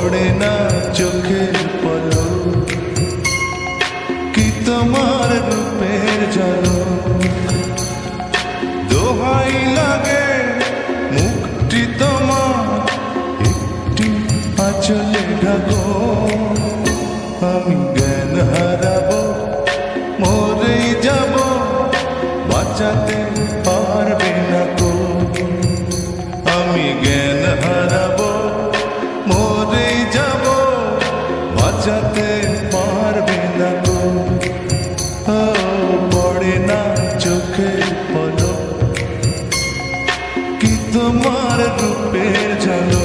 পড়ে না চোখের পলো কি তোমার রূপের জল? দোহাই লাগে, মুক্তি তোমার একটি আচলে ঢাকো। আমি জ্ঞান হারাবো মরে যাব, বাঁচাতে পারবে না গো। আমি জ্ঞান বাঁচাতে পারবে না গো। পড়ে না চোখে পলক কি তোমার রূপের ঝলক